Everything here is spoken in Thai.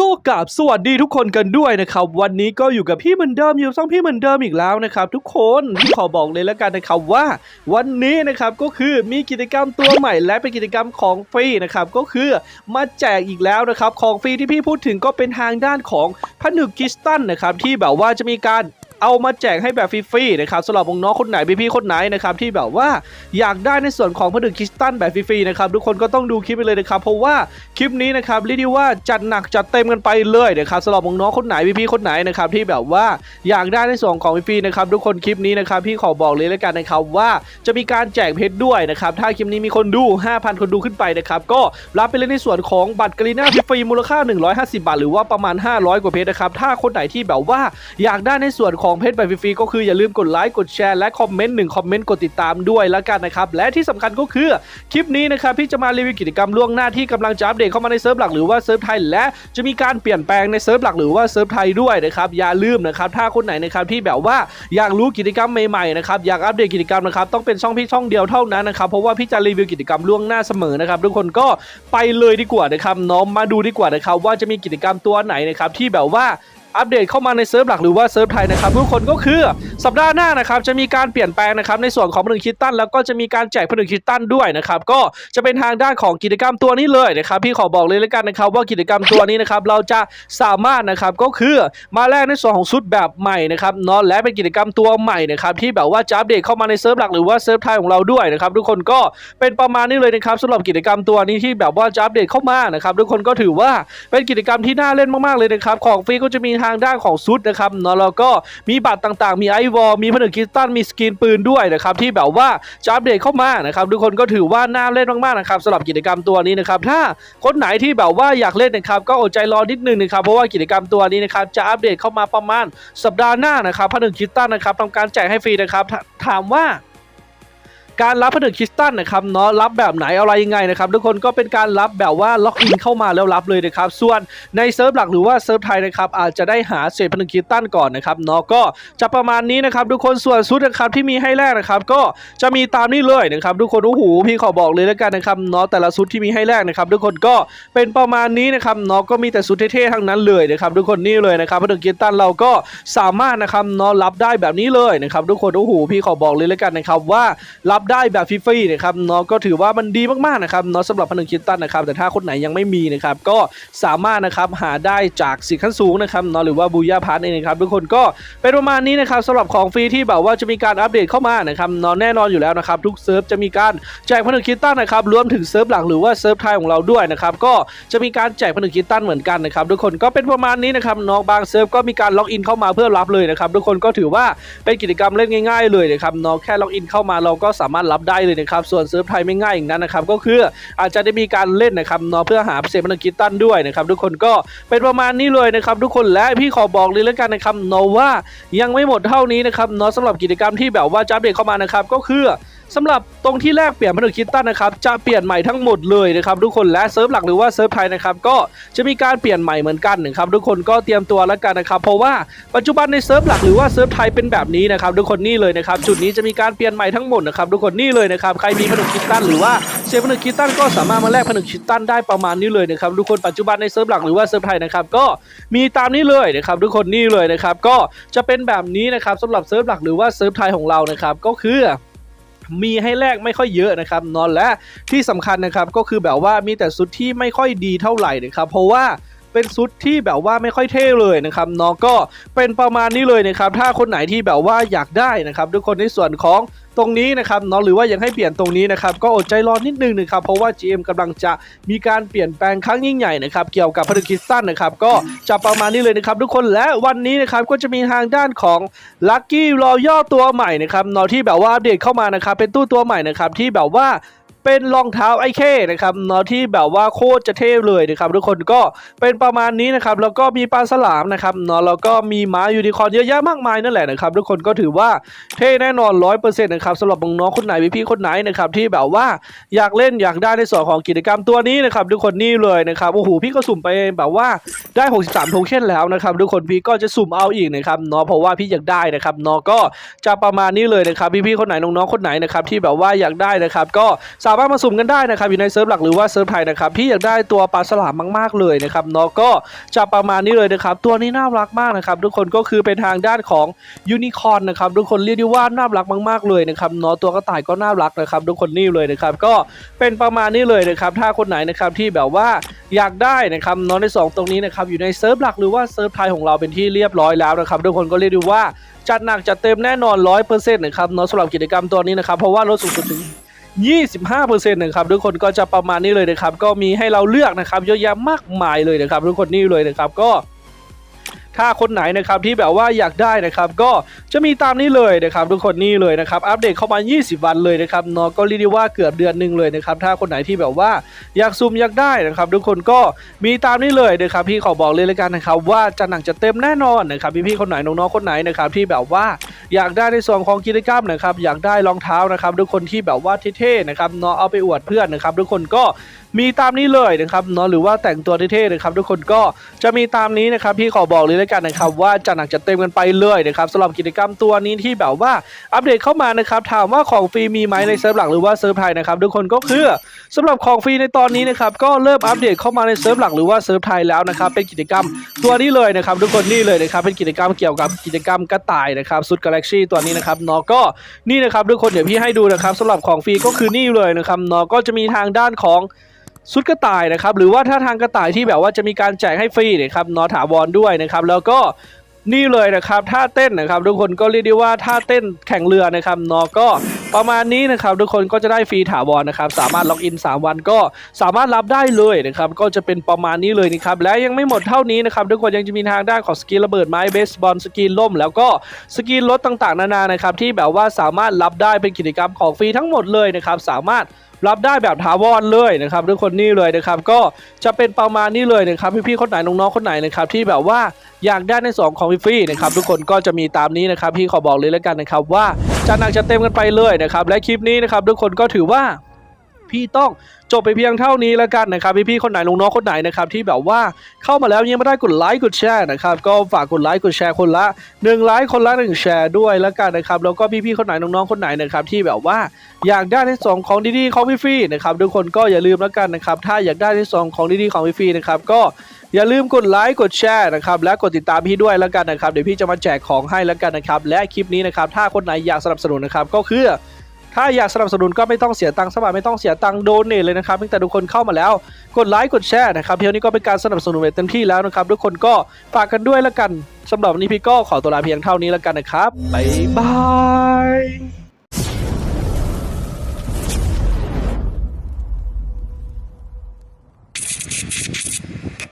ก็กราบสวัสดีทุกคนกันด้วยนะครับ วันนี้ก็อยู่กับพี่เหมือนเดิมอยู่ช่องพี่เหมือนเดิมอีกแล้วนะครับ ทุกคนพี่ขอบอกเลยแล้วกันนะครับว่า วันนี้นะครับก็คือมีกิจกรรมตัวใหม่ และเป็นกิจกรรมของฟรีนะครับก็คือมาแจกอีกแล้วนะครับของฟรีที่พี่พูดถึงก็เป็นทางด้านของผนึกคริสตันนะครับที่แบบว่าจะมีการ เอามาแจกให้แบบฟรีๆนะครับสำหรับน้องคนไหนพี่ๆคนไหนนะครับที่แบบว่าอยากได้ในส่วนของผนึกคริสตัลแบบฟรีๆนะครับทุกคนก็ต้องดูคลิปไปเลยนะครับเพราะว่าคลิปนี้นะครับเรียกได้ว่าจัดหนักจัดเต็มกันไปเลยนะครับสำหรับน้องคนไหนพี่ๆคนไหนนะครับที่แบบว่าอยากได้ในส่วนของฟรีๆนะครับทุกคนคลิปนี้นะครับพี่ขอบอกเลยแล้วกันนะครับว่าจะมีการแจกเพชรด้วยนะครับถ้าคลิปนี้มีคนดู 5,000 คนดูขึ้นไปนะครับก็รับไปเลยในส่วนของบัตรกรีน่าฟรีมูลค่า 150 บาท หรือว่าประมาณ 500 กว่าเพชรนะครับถ้าคนไหนที่แบบว่าอยากได้ในส่วนของเพชรแบบฟรีๆก็คืออย่าลืมกดไลค์กดแชร์และคอมเมนต์หนึ่งคอมเมนต์กดติดตามด้วยแล้วกันนะครับ และที่สำคัญก็คือคลิปนี้นะครับพี่จะมารีวิวกิจกรรมล่วงหน้าที่กำลังจะอัปเดตเข้ามาในเซิร์ฟหลักหรือว่าเซิร์ฟไทยและจะมีการเปลี่ยนแปลงในเซิร์ฟหลักหรือว่าเซิร์ฟไทยด้วยนะครับอย่าลืมนะครับถ้าคนไหนนะครับที่แบบว่าอยากรู้กิจกรรมใหม่ๆนะครับอยากอัปเดตกิจกรรมนะครับต้องเป็นช่องพี่ช่องเดียวเท่านั้นนะครับเพราะว่าพี่จะรีวิวกิจกรรมล่วงหน้าเสมอนะครับทุกคนก็ไปเลยดีกว่านะครับน้องมาดูดีกว่านะครับว่าจะมีกิจกรรมตัวไหนนะครับที่แบบว่า อัปเดตเข้ามาในเซิร์ฟหลักหรือว่าเซิร์ฟไทยนะครับทุกคนก็คือสัปดาห์หน้านะครับจะมีการเปลี่ยนแปลงนะครับในส่วนของผนึกคิตตันแล้วก็จะมีการแจกผนึกคิตตันด้วยนะครับก็จะเป็นทางด้านของกิจกรรมตัวนี้เลยนะครับพี่ขอบอกเลยแล้วกันนะครับว่ากิจกรรมตัวนี้นะครับเราจะสามารถนะครับก็คือมาแลกในส่วนของชุดแบบใหม่นะครับเนาะและเป็นกิจกรรมตัวใหม่นะครับที่แบบว่าจะอัปเดตเข้ามาในเซิร์ฟหลักหรือว่าเซิร์ฟไทยของเราด้วยนะครับทุกคนก็เป็นประมาณนี้เลยนะครับสำหรับกิจกรรมตัวนี้ที่แบบว่าจะอัปเดตเข้ามานะครับทุกคนก็ถือว่าเป็นกิจกรรมที่น่าเล่นมากๆเลยนะครับของฟรีก็จะมีทางด้านของชุดนะครับเนาะแล้วก็มีบัตรต่างๆ มีไอวอลมีผนึกคริสตัลมีสกินปืนด้วยนะครับที่แบบว่าจะอัปเดตเข้ามานะครับทุกคนก็ถือว่าน่าเล่นมากๆนะครับสำหรับกิจกรรมตัวนี้นะครับถ้าคนไหนที่แบบว่าอยากเล่นนะครับก็อดใจรอนิดนึงนะครับเพราะว่ากิจกรรมตัวนี้นะครับจะอัปเดตเข้ามาประมาณสัปดาห์หน้านะครับผนึกคริสตัลนะครับทำการแจกให้ฟรีนะครับถถามว่า การรับผนึกคริสตัลนะครับเนาะรับแบบไหนอะไรยังไงนะครับทุกคนก็เป็นการรับแบบว่าล็อกอินเข้ามาแล้วรับเลยนะครับส่วนในเซิร์ฟหลักหรือว่าเซิร์ฟไทยนะครับอาจจะได้หาเศษผนึกคริสตัลก่อนนะครับเนาะก็จะประมาณนี้นะครับทุกคนส่วนชุดนะครับที่มีให้แรกนะครับก็จะมีตามนี้เลยนะครับทุกคนโอ้โหพี่ขอบอกเลยแล้วกันนะครับเนาะแต่ละชุดที่มีให้แรกนะครับทุกคนก็เป็นประมาณนี้นะครับเนาะก็มีแต่ชุดเท่ๆทั้งนั้นเลยนะครับทุกคนนี่เลยนะครับผนึกคริสตัลเราก็สามารถนะครับเนาะรับได้แบบนี้เลยนะครับทุกคนโอ้โหพี่ขอบอกเลยแล้วกันนะครับว่ารับได้แบบฟรีๆนะครับเนาะก็ถือว่ามันดีมากๆนะครับเนาะสำหรับพนึกคิดตันนะครับแต่ถ้าคนไหนยังไม่มีนะครับก็สามารถนะครับหาได้จากสิทธิ์ขั้นสูงนะครับเนาะหรือว่าบูย่าพาร์ทเองนะครับทุกคนก็เป็นประมาณนี้นะครับสำหรับของฟรีที่แบบว่าจะมีการอัปเดตเข้ามานะครับเนาะแน่นอนอยู่แล้วนะครับทุกเซิร์ฟจะมีการแจกพนึกคิดตันนะครับรวมถึงเซิร์ฟหลักหรือว่าเซิร์ฟไทยของเราด้วยนะครับก็จะมีการแจกพนึกคิดตันเหมือนกันนะครับทุกคนก็เป็นประมาณนี้นะครับเนาะบางเซิร์ฟก็มีการล็อกอินเข้ามาเพื่อรับเลยนะครับทุกคนก็ถือว่าเป็นกิจกรรมเล่นง่าย ๆ เลยนะครับเนาะแค่ล็อกอินเข้ามาเราก็สามารถรับได้เลยนะครับ ส่วนเซิร์ฟไทยไม่ง่ายอย่างนั้นนะครับ ก็คืออาจจะได้มีการเล่นนะครับเนาะเพื่อหาเศษพนักกิจตันด้วยนะครับ ทุกคนก็เป็นประมาณนี้เลยนะครับ ทุกคนและพี่ขอบอกเลยแล้วกันนะครับเนาะว่ายังไม่หมดเท่านี้นะครับเนาะสำหรับกิจกรรมที่แบบว่าจับเด็กเข้ามานะครับก็คือ สำหรับตรงที่แรกเปลี่ยนผนึกคิดตันนะครับจะเปลี่ยนใหม่ทั้งหมดเลยนะครับทุกคนและเซิร์ฟหลักหรือว่าเซิร์ฟไทยนะครับก็จะมีการเปลี่ยนใหม่เหมือนกันนะครับทุกคนก็เตรียมตัวแล้วกันนะครับเพราะว่าปัจจุบันในเซิร์ฟหลักหรือว่าเซิร์ฟไทยเป็นแบบนี้นะครับทุกคนนี่เลยนะครับจุดนี้จะมีการเปลี่ยนใหม่ทั้งหมดนะครับทุกคนนี่เลยนะครับใครมีผนึกคิดตันหรือว่าเซฟผนึกคิดตันก็สามารถมาแลกผนึกคิดตันได้ประมาณนี้เลยนะครับทุกคนปัจจุบันในเซิร์ฟหลักหรือว่าเซิร์ฟไทยนะครับก็มีตามนี้เลยนะครับทุกคนนี่เลยนะครับก็จะเป็นแบบนี้นะครับสำหรับเซิร์ฟหลักหรือว่าเซิร์ฟไทยของเรานะครับก็คือ มีให้แลกไม่ค่อยเยอะนะครับนอนและที่สำคัญนะครับก็คือแบบว่ามีแต่ชุดที่ไม่ค่อยดีเท่าไหร่นะครับเพราะว่าเป็นชุดที่แบบว่าไม่ค่อยเท่เลยนะครับน้องก็เป็นประมาณนี้เลยนะครับถ้าคนไหนที่แบบว่าอยากได้นะครับทุกคนในส่วนของ ตรงนี้นะครับเนาะหรือว่ายังให้เปลี่ยนตรงนี้นะครับก็อดใจรอนิดนึงนะครับเพราะว่า GM กำลังจะมีการเปลี่ยนแปลงครั้งยิ่งใหญ่นะครับเกี่ยวกับพารุคิสตันนะครับก็จะประมาณนี้เลยนะครับทุกคนและวันนี้นะครับก็จะมีทางด้านของลัคกี้รอย่อตัวใหม่นะครับเนาะที่แบบว่าอัปเดตเข้ามานะครับเป็นตู้ตัวใหม่นะครับที่แบบว่า เป็นรองเท้าไอเคนะครับเนาะที่แบบว่าโคตรจะเท่เลยนะครับทุกคนก็เป็นประมาณนี้นะครับแล้วก็มีปลาสลามนะครับเนาะแล้วก็มีม้ายูนิคอร์นเยอะแยะมากมายนั่นแหละนะครับทุกคนก็ถือว่าเท่แน่นอนร้อยเปอร์เซ็นต์นะครับสำหรับน้องๆคนไหนพี่ๆคนไหนนะครับที่แบบว่าอยากเล่นอยากได้ในส่วนของกิจกรรมตัวนี้นะครับทุกคนนี่เลยนะครับโอ้โหพี่ก็สุ่มไปแบบว่าได้ 63 โทเค็นแล้วนะครับทุกคนพี่ก็จะสุ่มเอาอีกนะครับเนาะเพราะว่าพี่อยากได้นะครับเนาะก็จะประมาณนี้เลยนะครับพี่ๆคนไหนน้องๆคนไหนนะครับที่แบบว่าอยากได้นะครับก็สามารถมาสุ่มกันได้นะครับอยู่ในเซิร์ฟหลักหรือว่าเซิร์ฟไทยนะครับพี่อยากได้ตัวปลาฉลามมากๆเลยนะครับเนาะก็จะประมาณนี้เลยนะครับตัวนี้น่ารักมากนะครับทุกคนก็คือเป็นทางด้านของยูนิคอร์นนะครับทุกคนเรียกได้ว่าน่ารักมากๆเลยนะครับเนาะตัวกระต่ายก็น่ารักนะครับทุกคนนี่เลยนะครับก็เป็นประมาณนี้เลยนะครับถ้าคนไหนนะครับที่แบบว่าอยากได้นะครับเนาะในสองตรงนี้นะครับอยู่ในเซิร์ฟหลักหรือว่าเซิร์ฟไทยของเราเป็นที่เรียบร้อยแล้วนะครับทุกคนก็เรียกได้ว่าจัดหนักจัดเต็มแน่นอน100%นะครับเนาะสำหรับกิจกรรมตัวนี้นะครับเพราะว่าลดสูงสุดถึง 25%นะครับทุกคนก็จะประมาณนี้เลยนะครับก็มีให้เราเลือกนะครับเยอะแยะมากมายเลยนะครับทุกคนนี่เลยนะครับก็ถ้าคนไหนนะครับที่แบบว่าอยากได้นะครับ ก็จะมีตามนี้เลยนะครับ ทุกคนนี่เลยนะครับ อัปเดตเข้ามา 20 วันเลยนะครับเนาะก็เรียกได้ว่าเกือบเดือนหนึ่งเลยนะครับ ถ้าคนไหนที่แบบว่าอยากซูมอยากได้นะครับ ทุกคนก็มีตามนี้เลยนะครับพี่ขอบอกเลยเลยกันนะครับ ว่าจะหนักจะเต็มแน่นอนนะครับพี่ๆคนไหนน้องๆคนไหนนะครับที่แบบว่า อยากได้ในส่วนของกิจกรรมนะครับอยากได้รองเท้านะครับทุกคนที่แบบว่าเท่ๆนะครับเนาะเอาไปอวดเพื่อนนะครับทุกคนก็มีตามนี้เลยนะครับเนาะหรือว่าแต่งตัวเท่ๆนะครับทุกคนก็จะมีตามนี้นะครับพี่ขอบอกเลยแล้วกันนะครับว่าจะหนักจะเต็มกันไปเลยนะครับสำหรับกิจกรรมตัวนี้ที่แบบว่าอัปเดตเข้ามานะครับถามว่าของฟรีมีไหมในเซิร์ฟหลักหรือว่าเซิร์ฟไทยนะครับทุกคนก็คือสำหรับของฟรีในตอนนี้นะครับก็เริ่มอัปเดตเข้ามาในเซิร์ฟหลักหรือว่าเซิร์ฟไทยแล้วนะครับเป็นกิจกรรมตัวนี้เลยนะครับทุกคนนี่เลยนะครับเป็นกิจกรรมเกี่ยวกับกิจกรรมกระต่ายนะครับสุดกาแล็กซี่ตัวนี้นะครับเนาะก็นี่นะครับทุกคนเดี๋ยวพี่ให้ดูนะครับสำหรับของฟรีก็คือนี่เลยนะครับเนาะก็จะมีทางด้านของ สุดกระต่ายนะครับหรือว่าถ้าทางกระต่ายที่แบบว่าจะมีการแจกให้ฟรีนะครับนาะถาวรด้วยนะครับแล้วก็นี่เลยนะครับท่าเต้นนะครับทุกคนก็เรียกได้ว่าท่าเต้นแข่งเรือนะครับนาะก็ประมาณนี้นะครับทุกคนก็จะได้ฟรีถาวรนะครับสามารถล็อกอิน 3 วันก็สามารถรับได้เลยนะครับก็จะเป็นประมาณนี้เลยนะครับและยังไม่หมดเท่านี้นะครับทุกคนยังจะมีทางด้านของสกินระเบิดไม้เบสบอลสกินล่ม แล้วก็สกินรถต่างๆ นานานะครับที่แบบว่าสามารถรับได้เป็นกิจกรรมของฟรีทั้งหมดเลยนะครับสามารถ รับได้แบบถาวรเลยนะครับทุกคนนี่เลยนะครับก็จะเป็นประมาณนี้เลยนะครับพี่ๆคนไหนน้องๆคนไหนนะครับที่แบบว่าอยากได้ในสองของฟรีนะครับทุกคนก็จะมีตามนี้นะครับพี่ขอบอกเลยแล้วกันนะครับว่าจะหนักจะเต็มกันไปเลยนะครับและคลิปนี้นะครับทุกคนก็ถือว่า พี่ต้องจบไปเพียงเท่านี้แล้วกันนะครับพี่ๆคนไหนลุงน้องคนไหนนะครับที่แบบว่าเข้ามาแล้วยังไม่ได้กดไลค์กดแชร์นะครับก็ฝากกดไลค์กดแชร์คนละ1ไลค์คนละ1แชร์ด้วยแล้วกันนะครับแล้วก็พี่ๆคนไหนน้องๆคนไหนนะครับที่แบบว่าอยากได้ในสองของดีๆของฟรีนะครับทุกคนก็อย่าลืมแล้วกันนะครับถ้าอยากได้ในสองของดีๆของฟรีนะครับก็อย่าลืมกดไลค์กดแชร์นะครับและกดติดตามพี่ด้วยแล้วกันนะครับเดี๋ยวพี่จะมาแจกของให้แล้วกันนะครับและคลิปนี้นะครับถ้าคนไหนอยากสนับสนุนนะครับก็คือ ถ้าอยากสนับสนุนก็ไม่ต้องเสียตังค์สมัครไม่ต้องเสียตังค์โดเนทเลยนะครับเพียงแต่ทุกคนเข้ามาแล้ว กดไลค์กดแชร์นะครับเพียงนี้ก็เป็นการสนับสนุนเต็มที่แล้วนะครับทุกคนก็ฝากกันด้วยแล้วกันสำหรับวันนี้พี่ก็ขอตัวลาเพียงเท่านี้แล้วกันนะครับบ๊ายบาย